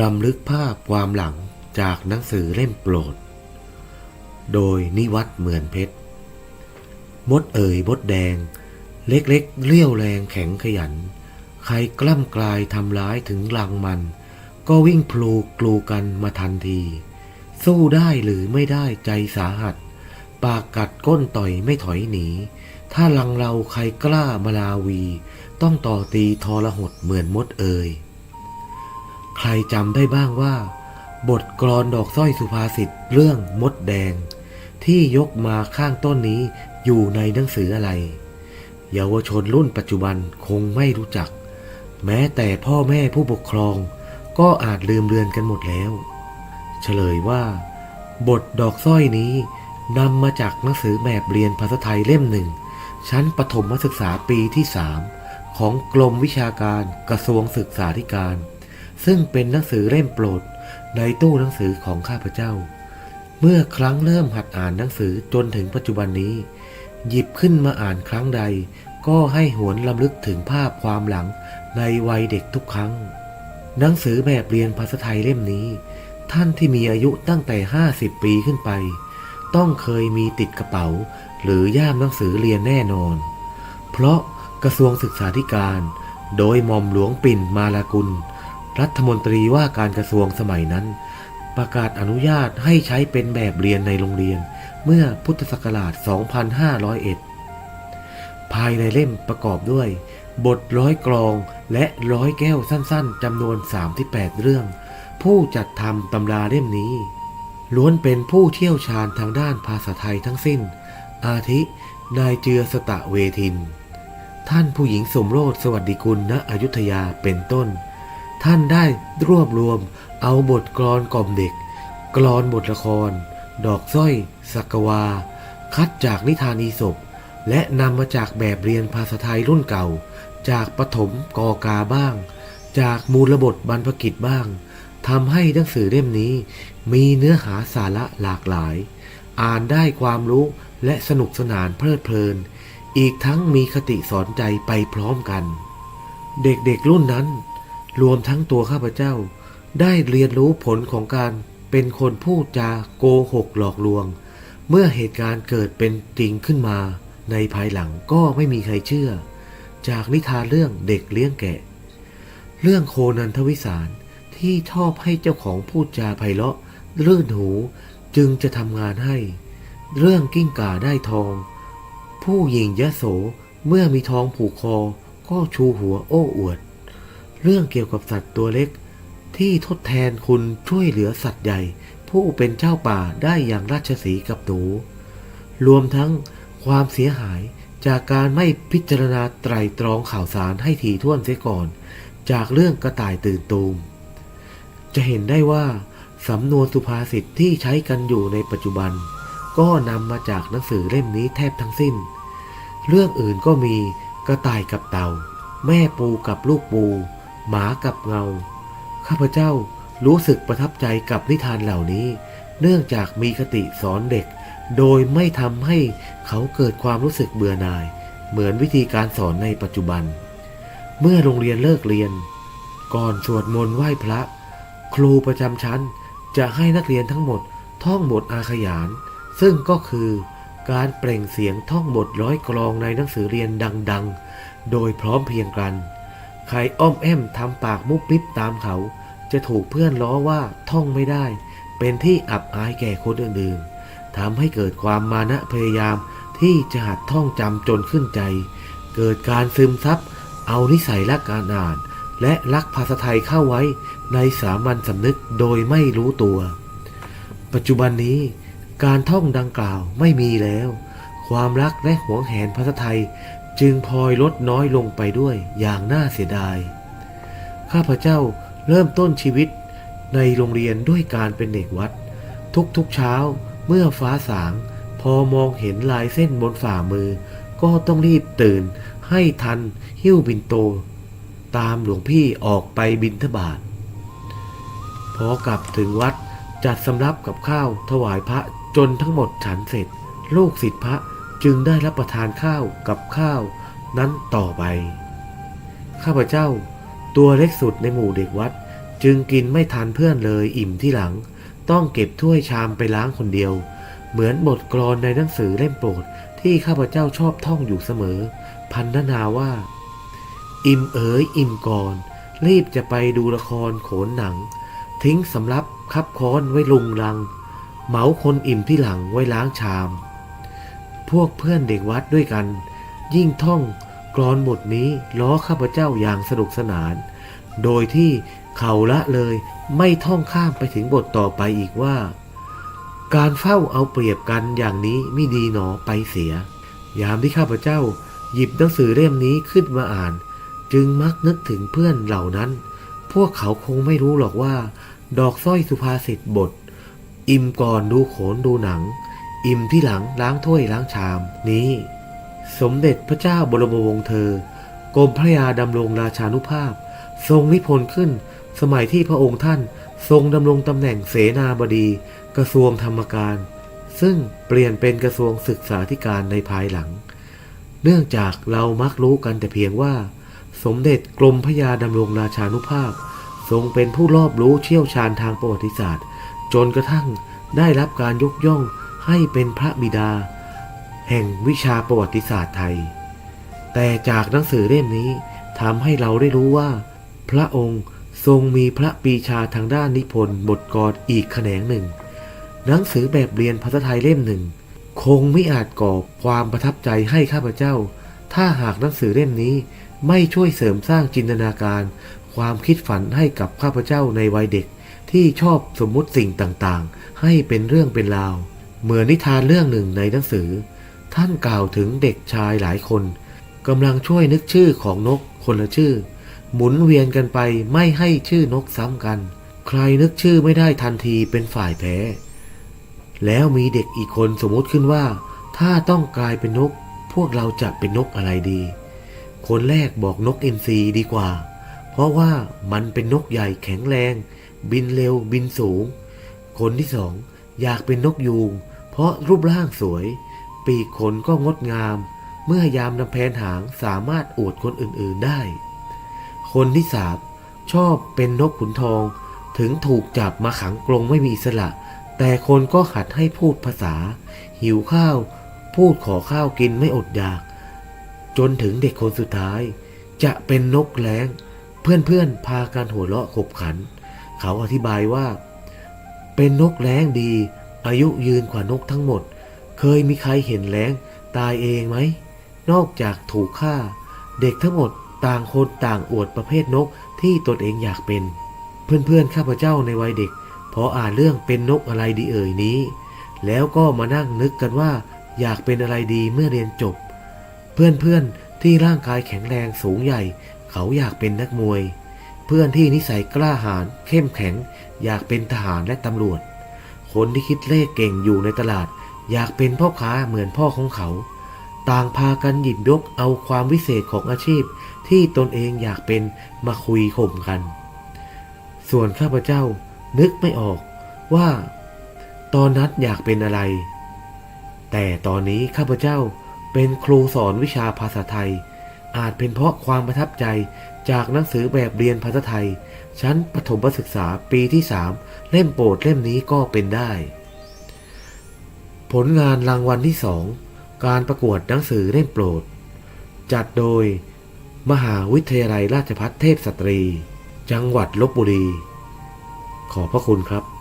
รำลึกภาพความหลังจากหนังสือเล่มโปรด โดยนิวัตเหมือนเพชร มดเอ่ยมดแดง เล็กๆเลี้ยวแรงแข็งขยัน ใครกล้ำกลายทำร้ายถึงรังมัน ก็วิ่งพลูกลูกันมาทันที สู้ได้หรือไม่ได้ใจสาหัส ปากกัดก้นต่อยไม่ถอยหนี ถ้าลังเราใครกล้ามาลาวี ต้องต่อตีทรหดเหมือนมดเอ่ย ใครจำได้บ้างว่า บทกลอนดอกสร้อยสุภาษิตเรื่องมดแดง ที่ยกมาข้างต้นนี้อยู่ในหนังสืออะไร เยาวชนรุ่นปัจจุบันคงไม่รู้จัก แม้แต่พ่อแม่ผู้ปกครอง ก็อาจลืมเลือนกันหมดแล้ว เฉลยว่า บทดอกสร้อยนี้นำมาจากหนังสือแบบเรียนภาษาไทยเล่มหนึ่ง ชั้นประถมศึกษาปีที่สามของกรมวิชาการกระทรวงศึกษาธิการ ซึ่งเป็นหนังสือเล่มโปรดในตู้หนังสือของข้าพเจ้า เมื่อครั้งเริ่มหัดอ่านหนังสือจนถึงปัจจุบันนี้ หยิบขึ้นมาอ่านครั้งใด ก็ให้หวนลำลึกถึงภาพความหลังในวัยเด็กทุกครั้ง หนังสือแบบเรียนภาษาไทยเล่มนี้ ท่านที่มีอายุตั้งแต่ 50 ปีขึ้นไป ต้องเคยมีติดกระเป๋า หรือย่ามหนังสือเรียนแน่นอน เพราะกระทรวงศึกษาธิการ โดยหม่อมหลวงปิ่นมาลากุล รัฐมนตรีว่าการกระทรวงสมัยนั้น ประกาศอนุญาตให้ใช้เป็นแบบเรียนในโรงเรียน เมื่อพุทธศักราช 2501 ภายในเล่มประกอบด้วย บทร้อยกรองและร้อยแก้วสั้น ๆจำนวน 38 เรื่อง ผู้จัดทำตำราเล่มนี้ ล้วนเป็นผู้เชี่ยวชาญทางด้านภาษาไทยทั้งสิ้น อาทิ นายเจือสตะเวทิน ท่านผู้หญิงสมโรธสวัสดิกุลณอยุธยาเป็นต้น ท่านได้รวบรวมเอาบทกลอนกล่อมเด็ก กลอนบทละคร ดอกสร้อยสักวา คัดจากนิทานอีสบและนำมาจากแบบเรียนภาษาไทยรุ่นเก่า จากปฐมกอกาบ้าง จากมูลบทบรรพกิจบ้างทำให้หนังสือเล่มนี้ มีเนื้อหาสาระหลากหลาย อ่านได้ความรู้และสนุกสนานเพลิดเพลิน อีกทั้งมีคติสอนใจไปพร้อมกัน เด็กๆรุ่นนั้น รวมทั้งตัวข้าพเจ้า ได้เรียนรู้ผลของการเป็นคนพูดจาโกหกหลอกลวง เมื่อเหตุการณ์เกิดเป็นจริงขึ้นมา ในภายหลังก็ไม่มีใครเชื่อ จากนิทานเรื่องเด็กเลี้ยงแกะ เรื่องโคนันทวิสารที่ชอบให้เจ้าของพูดจาไพเราะรื่นหูจึงจะทำงานให้ เรื่องกิ้งก่าได้ทอง ผู้หญิงยะโสเมื่อมีทองผูกคอก็ชูหัวโอ้อวด เรื่องเกี่ยวกับสัตว์ตัวเล็ก ที่ทดแทนคุณช่วยเหลือสัตว์ใหญ่ ผู้เป็นเจ้าป่าได้อย่างราชสีกับหนู รวมทั้งความเสียหายจากการไม่พิจารณาไตรตรองข่าวสารให้ถี่ถ้วนเสียก่อน จากเรื่องกระต่ายตื่นตูม จะเห็นได้ว่าสำนวนสุภาษิตที่ใช้กันอยู่ในปัจจุบัน ก็นำมาจากหนังสือเล่มนี้แทบทั้งสิ้น เรื่องอื่นก็มีกระต่ายกับเต่า แม่ปูกับลูกปู หมากับเงา ข้าพเจ้ารู้สึกประทับใจกับนิทานเหล่านี้ เนื่องจากมีคติสอนเด็ก โดยไม่ทำให้เขาเกิดความรู้สึกเบื่อหน่าย เหมือนวิธีการสอนในปัจจุบัน เมื่อโรงเรียนเลิกเรียน ก่อนสวดมนต์ไหว้พระ ครูประจำชั้นจะให้นักเรียนทั้งหมดท่องบทอาขยาน ซึ่งก็คือการเปล่งเสียงท่องบทร้อยกลองในหนังสือเรียนดัง ๆ โดยพร้อมเพียงกัน ใครอ้อมแอมทำปากมุกมิบตามเขา จะถูกเพื่อนล้อว่าท่องไม่ได้ เป็นที่อับอายแก่คนอื่นๆทำให้เกิดความมานะพยายามที่จะหัดท่องจำจนขึ้นใจ เกิดการซึมซับเอานิสัยรักการอ่าน และรักภาษาไทยเข้าไว้ในสามัญสำนึกโดยไม่รู้ตัว ปัจจุบันนี้ การท่องดังกล่าวไม่มีแล้ว ความรักและหวงแหนภาษาไทย จึงพลอยลดน้อยลงไปด้วยอย่างน่าเสียดาย ข้าพเจ้าเริ่มต้นชีวิตในโรงเรียนด้วยการเป็นเด็กวัด ทุกๆเช้าเมื่อฟ้าสาง พอมองเห็นลายเส้นบนฝ่ามือ ก็ต้องรีบตื่น ให้ทันหิ้วบินโต ตามหลวงพี่ออกไปบินทบาทพอกลับถึงวัดจัดสำรับกับข้าวถวายพระจนทั้งหมดฉันเสร็จ ลูกศิษย์พระ จึงได้รับประทานข้าวกับข้าวนั้นต่อไป ข้าพเจ้าตัวเล็กสุดในหมู่เด็กวัด จึงกินไม่ทันเพื่อนเลยอิ่มที่หลัง ต้องเก็บถ้วยชามไปล้างคนเดียว เหมือนบทกลอนในหนังสือเล่มโปรดที่ข้าพเจ้าชอบท่องอยู่เสมอ พันนาว่า อิ่มเอ๋ยอิ่มก่อน รีบจะไปดูละครโขนหนัง ทิ้งสำรับคับค้อนไว้ลุงลัง เหมาคนอิ่มที่หลังไว้ล้างชาม พวกเพื่อนเด็กวัดด้วยกัน ยิ่งท่องกรอนบทนี้ล้อข้าพเจ้าอย่างสนุกสนาน โดยที่เขาละเลยไม่ท่องข้ามไปถึงบทต่อไปอีกว่า การเฝ้าเอาเปรียบกันอย่างนี้ไม่ดีหนอไปเสีย ยามที่ข้าพเจ้าหยิบหนังสือเล่มนี้ขึ้นมาอ่าน จึงมักนึกถึงเพื่อนเหล่านั้น พวกเขาคงไม่รู้หรอกว่า ดอกสร้อยสุภาษิตบท อิ่มก่อนดูโขนดูหนัง อิ่มที่หลังล้างถ้วยล้างชาม นี้ สมเด็จพระเจ้าบรมวงศ์เธอกรมพระยาดำรงราชานุภาพ ทรงนิพนธ์ขึ้น สมัยที่พระองค์ท่านทรงดำรงตำแหน่งเสนาบดี กระทรวงธรรมการ ซึ่งเปลี่ยนเป็นกระทรวงศึกษาธิการในภายหลัง เนื่องจากเรามักรู้กันแต่เพียงว่า สมเด็จกรมพระยาดำรงราชานุภาพ ทรงเป็นผู้รอบรู้เชี่ยวชาญทางประวัติศาสตร์ จนกระทั่งได้รับการยกย่อง ให้เป็นพระบิดา แห่งวิชาประวัติศาสตร์ไทย แต่จากหนังสือเล่มนี้ทำให้เราได้รู้ว่า พระองค์ทรงมีพระปีชาทางด้านนิพนธ์บทกรอีกแขนงหนึ่ง หนังสือแบบเรียนภาษาไทยเล่มหนึ่ง คงไม่อาจก่อความประทับใจให้ข้าพเจ้า ถ้าหากหนังสือเล่มนี้ไม่ช่วยเสริมสร้างจินตนาการ ความคิดฝันให้กับข้าพเจ้าในวัยเด็กที่ชอบสมมุติสิ่งต่างๆ ให้เป็นเรื่องเป็นราว เหมือนนิทานเรื่องหนึ่งในหนังสือ ท่านกล่าวถึงเด็กชายหลายคนกำลังช่วยนึกชื่อของนกคนละชื่อ หมุนเวียนกันไปไม่ให้ชื่อนกซ้ำกัน ใครนึกชื่อไม่ได้ทันทีเป็นฝ่ายแพ้ แล้วมีเด็กอีกคนสมมติขึ้นว่า ถ้าต้องกลายเป็นนก พวกเราจะเป็นนกอะไรดี คนแรกบอกนกอินทรีดีกว่า เพราะว่ามันเป็นนกใหญ่แข็งแรง บินเร็วบินสูง คนที่สองอยากเป็นนกยูง เพราะรูปร่างสวย ปีกขนก็งดงาม เมื่อยามนำแผนหางสามารถอวดคนอื่นๆได้ คนที่สามชอบเป็นนกขุนทอง ถึงถูกจับมาขังกรงไม่มีอิสระ แต่คนก็หัดให้พูดภาษา หิวข้าว พูดขอข้าวกินไม่อดอยาก จนถึงเด็กคนสุดท้าย จะเป็นนกแร้ง เพื่อนๆพากันหัวเราะขบขัน เขาอธิบายว่า เป็นนกแร้งดี อายุยืนกว่านกทั้งหมด เคยมีใครเห็นแร้งตายเองไหม นอกจากถูกฆ่า เด็กทั้งหมดต่างคนต่างอวดประเภทนกที่ตนเองอยากเป็น เพื่อนๆข้าพเจ้าในวัยเด็ก พออ่านเรื่องเป็นนกอะไรดีเอ่ยนี้ แล้วก็มานั่งนึกกันว่า อยากเป็นอะไรดีเมื่อเรียนจบ เพื่อนๆที่ร่างกายแข็งแรงสูงใหญ่ เขาอยากเป็นนักมวย เพื่อนที่นิสัยกล้าหาญเข้มแข็ง อยากเป็นทหารและตำรวจ คนที่คิดเลขเก่งอยู่ในตลาด อยากเป็นพ่อค้าเหมือนพ่อของเขา ต่างพากันหยิบยกเอาความวิเศษของอาชีพที่ตนเองอยากเป็นมาคุยข่มกัน ส่วนข้าพเจ้านึกไม่ออกว่า ตอนนั้นอยากเป็นอะไร แต่ตอนนี้ข้าพเจ้าเป็นครูสอนวิชาภาษาไทย อาจเป็นเพราะความประทับใจ จากหนังสือแบบเรียนภาษาไทย ชั้นประถมศึกษาปีที่สามเล่มโปรดเล่มนี้ก็เป็นได้ ผลงานรางวัลที่สองการประกวดหนังสือเล่มโปรด จัดโดย มหาวิทยาลัยราชภัฏเทพสตรี จังหวัดลบบุรี ขอบพระคุณครับ